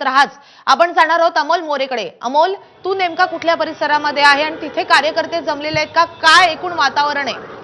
तर हाच आपण जाणार आहोत अमोल मोरेकडे. अमोल तू नेमका कुठल्या परिसरामध्ये आहे आणि तिथे कार्यकर्ते जमलेले आहेत का? काय एकूण वातावरण आहे?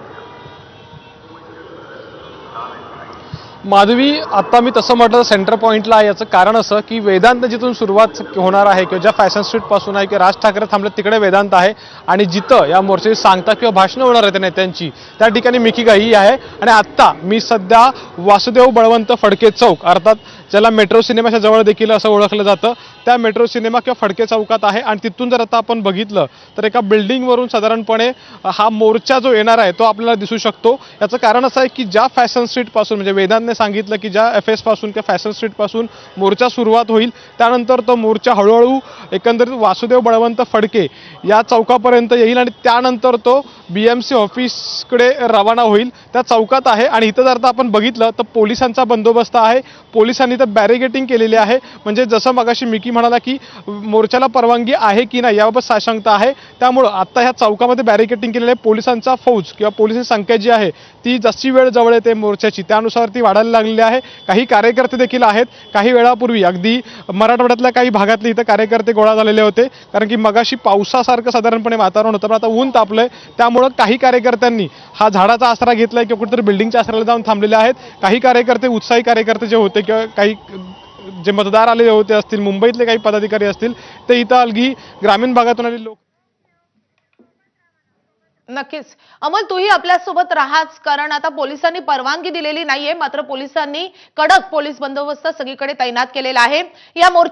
माधवी आता मी तसं म्हटलं सेंटर पॉईंटला आहे. याचं कारण असं की वेदांत जिथून सुरुवात होणार आहे किंवा ज्या फॅशन स्ट्रीटपासून आहे किंवा राज ठाकरे थांबले तिकडे वेदांत आहे. आणि जिथं या मोर्चाची सांगता किंवा भाषणं होणार आहेत नेत्यांची त्या ठिकाणी मिकी गाई आहे. आणि आत्ता मी सध्या वासुदेव बळवंत फडके चौक अर्थात ज्याला मेट्रो सिनेमाच्या जवळ देखील असं ओळखलं जातं त्या मेट्रो सिनेमा किंवा फडके चौकात आहे आणि तिथून जर आता आपण बघितलं तर एका बिल्डिंगवरून साधारणपणे हा मोर्चा जो येणार आहे तो आपल्याला दिसू शकतो. याचं कारण असं आहे की ज्या फॅशन स्ट्रीटपासून म्हणजे वेदांतने सांगितलं की ज्या एफ एसपासून किंवा फॅशन स्ट्रीटपासून मोर्चा सुरुवात होईल त्यानंतर तो मोर्चा हळूहळू एकंदरीत वासुदेव बळवंत फडके या चौकापर्यंत येईल आणि त्यानंतर तो बी एम सी ऑफिसकडे रवाना होईल. त्या चौकात आहे आणि इथं जर आता आपण बघितलं तर पोलिसांचा बंदोबस्त आहे. पोलिसांनी तर बॅरिगेटिंग केलेली आहे. म्हणजे जसं मगाशी मिकी म्हणाला की मोर्चाला परवानगी आहे की नाही याबाबत साशंकता आहे. त्यामुळं आत्ता ह्या चौकामध्ये बॅरिगेटिंग केलेलं आहे. पोलिसांचा फौज किंवा पोलिसांची संख्या जी आहे ती जशी वेळ जवळ येते मोर्चाची त्यानुसार ती वाढायला लागलेली आहे. काही कार्यकर्ते देखील आहेत. काही वेळापूर्वी अगदी मराठवाड्यातल्या काही भागातले इथं कार्यकर्ते गोळा झालेले होते. कारण की मगाशी पावसासारखं साधारणपणे वातावरण होतं पण आता ऊन तापलंय. त्यामुळं काही कार्यकर्त्यांनी हा झाडाचा आसरा घेतलाय किंवा कुठेतरी बिल्डिंगच्या आसऱ्याला जाऊन थांबलेले आहेत. काही कार्यकर्ते उत्साही कार्यकर्ते जे होते किंवा काही जे मतदार आलेले होते असतील मुंबईतले काही पदाधिकारी असतील ते इथं अलगी ग्रामीण भागातून आलेले लोक नक्कीच. अमोल तूही आपल्यासोबत राहाच कारण आता पोलिसांनी परवानगी दिलेली नाहीये. मात्र पोलिसांनी कडक पोलीस बंदोबस्त सगळीकडे तैनात केलेला आहे. या मोर्चा